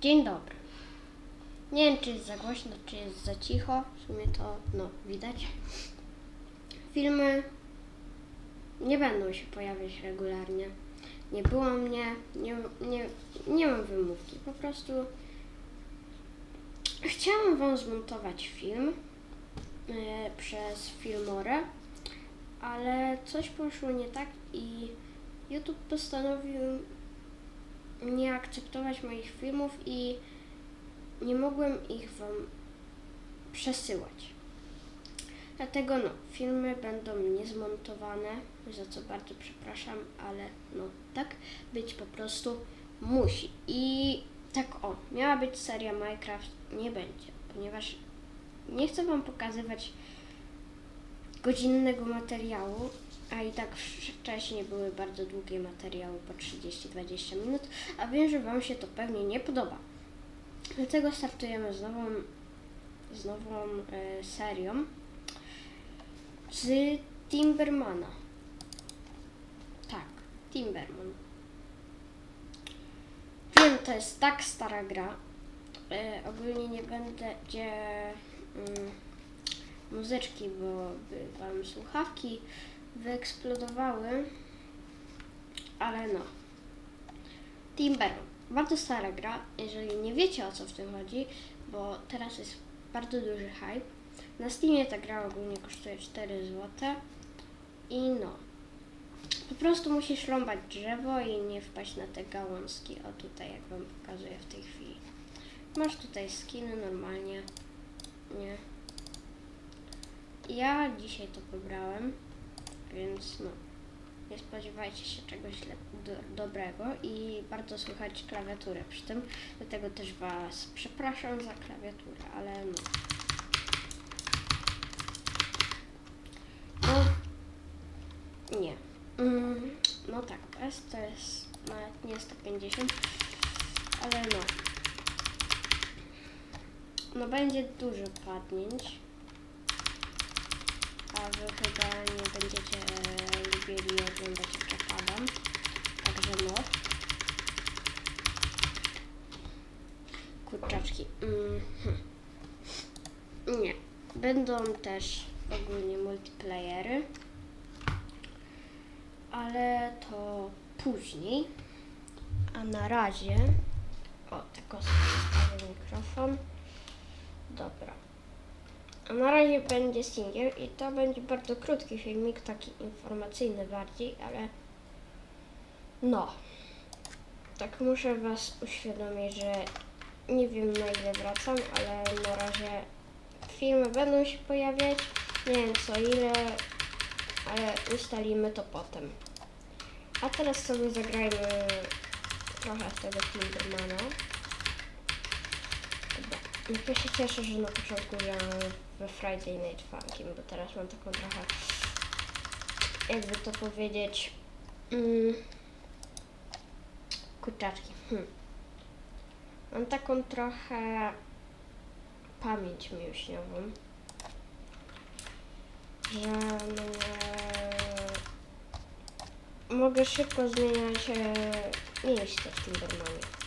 Dzień dobry. Nie wiem, czy jest za głośno, czy jest za cicho. W sumie to, no, widać. Filmy nie będą się pojawiać regularnie. Nie było mnie, nie, nie, nie mam wymówki. Po prostu chciałam Wam zmontować film e, przez Filmorę, ale coś poszło nie tak i YouTube postanowił nie akceptować moich filmów i nie mogłem ich Wam przesyłać. Dlatego no, filmy będą niezmontowane, za co bardzo przepraszam, ale no tak być po prostu musi. I tak o, miała być seria Minecraft, nie będzie, ponieważ nie chcę Wam pokazywać godzinnego materiału, a i tak wcześniej były bardzo długie materiały po 30-20 minut, a wiem, że Wam się to pewnie nie podoba. Dlatego startujemy z nową, z nową e, serią z Timbermana. Tak, Timberman. Wiem, to jest tak stara gra. E, ogólnie nie będę gdzie mm, muzyczki, bo by wam słuchawki wyeksplodowały. Ale no. Timberman. Bardzo stara gra, jeżeli nie wiecie o co w tym chodzi, bo teraz jest bardzo duży hype. Na Steamie ta gra ogólnie kosztuje 4 zł. I no. Po prostu musisz rąbać drzewo i nie wpaść na te gałązki. O tutaj, jak wam pokazuję w tej chwili. Masz tutaj skiny normalnie. Nie. Ja dzisiaj to pobrałem, więc no. Nie spodziewajcie się czegoś do, dobrego i bardzo słychać klawiaturę przy tym. Dlatego też Was przepraszam za klawiaturę, ale no. No, nie. Mm, no tak, S to jest nawet nie 150, ale no. No będzie dużo padnięć. Wy chyba nie będziecie lubili oglądać jak ja padam. Także no. Kurczaczki. Mhm. Nie. Będą też ogólnie multiplayery. Ale to później. A na razie. O, tylko sobie mikrofon. Dobra. A na razie będzie singiel i to będzie bardzo krótki filmik, taki informacyjny bardziej, ale no. Tak muszę Was uświadomić, że nie wiem na ile wracam, ale na razie filmy będą się pojawiać. Nie wiem co ile, ale ustalimy to potem. A teraz sobie zagrajmy trochę tego Timbermana. Ja się cieszę, że na początku grałem we Friday Night Funkin', bo teraz mam taką trochę, jakby to powiedzieć, mm, kurczaczki. Hmm. Mam taką trochę pamięć mięśniową, że mnie... mogę szybko zmieniać miejsce w Timbermanie.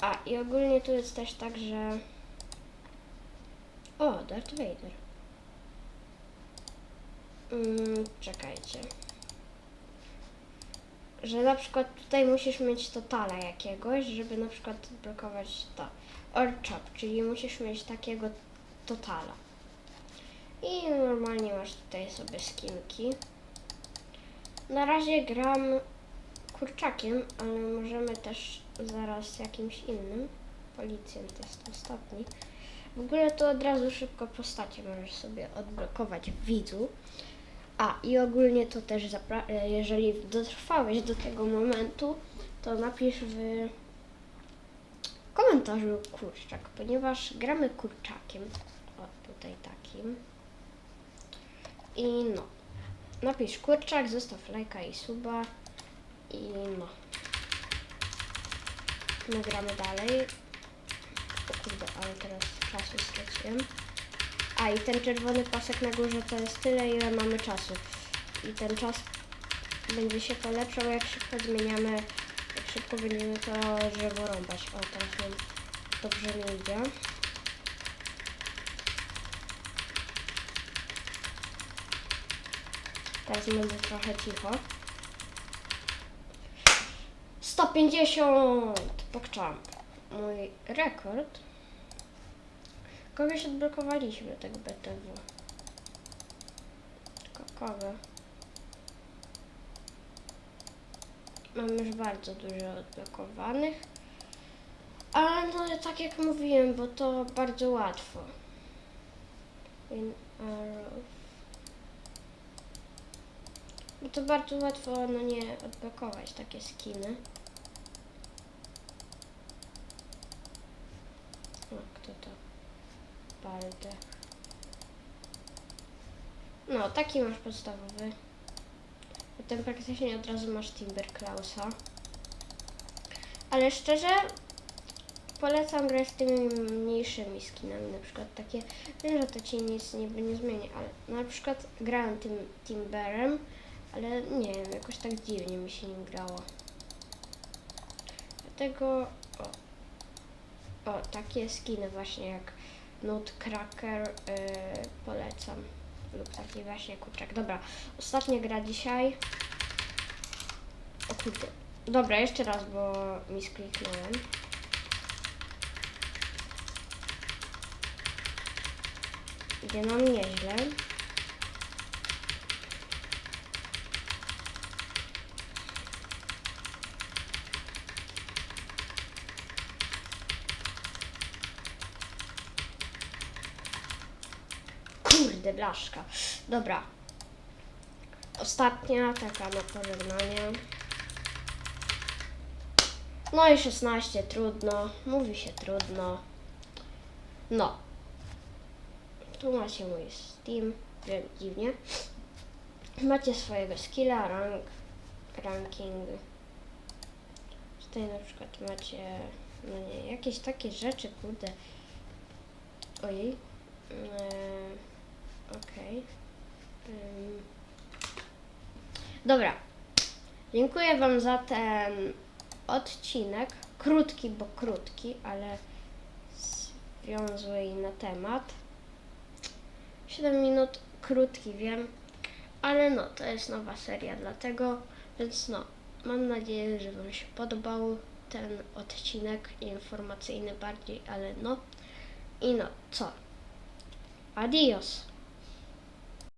A i ogólnie tu jest też tak, że. O, Darth Vader. Mm, czekajcie. Że na przykład tutaj musisz mieć totala jakiegoś, żeby na przykład blokować to. Orchop, czyli musisz mieć takiego totala. I normalnie masz tutaj sobie skinki. Na razie gram kurczakiem, ale możemy też zaraz jakimś innym. Policjant jest ostatni. W ogóle to od razu szybko postacie możesz sobie odblokować w widzu. A i ogólnie to też, e, jeżeli dotrwałeś do tego momentu, to napisz w komentarzu kurczak, ponieważ gramy kurczakiem. O, tutaj takim. I no. Napisz kurczak, zostaw lajka i suba. I no. My gramy dalej. O kurde, ale teraz czasu straciłem. A i ten czerwony pasek na górze to jest tyle, ile mamy czasu. I ten czas będzie się polepszał, jak szybko zmieniamy szybko będziemy to drzewo rąbać. O, teraz nam dobrze nie idzie. Teraz będę trochę cicho. 150! Pokczam. Mój rekord. Kogoś odblokowaliśmy tego BTW. Tylko kogo? Mam już bardzo dużo odblokowanych. Ale no tak jak mówiłem, bo to bardzo łatwo. Bo to bardzo łatwo no nie odblokować takie skiny. O, kto to? Balde. No, taki masz podstawowy. Potem praktycznie od razu masz Timberklausa. Ale szczerze polecam grać z tymi mniejszymi skinami, na przykład takie, wiem, że to ci nic niby nie zmieni, ale na przykład grałem tym Timberem, ale nie wiem, jakoś tak dziwnie mi się nim grało. Dlatego o, o takie skiny właśnie jak Nutcracker yy, polecam. Lub taki właśnie kurczak. Dobra, ostatnia gra dzisiaj. O kurde. Dobra, jeszcze raz, bo mi skliknąłem. Idzie nam nieźle. Blaszka. Dobra. Ostatnia taka na pożegnanie. No i 16, trudno. Mówi się trudno. No. Tu macie mój Steam. Dziwnie. Macie swojego skilla, rank, ranking. Tutaj na przykład macie, no nie, jakieś takie rzeczy, kurde. Ojej. Eee, Okej. Dobra. Dziękuję Wam za ten odcinek. Krótki, bo krótki, ale związły i na temat. 7 minut, krótki, wiem, ale no, to jest nowa seria, dlatego, więc no, mam nadzieję, że Wam się podobał ten odcinek informacyjny bardziej, ale no, i no, co? Adios!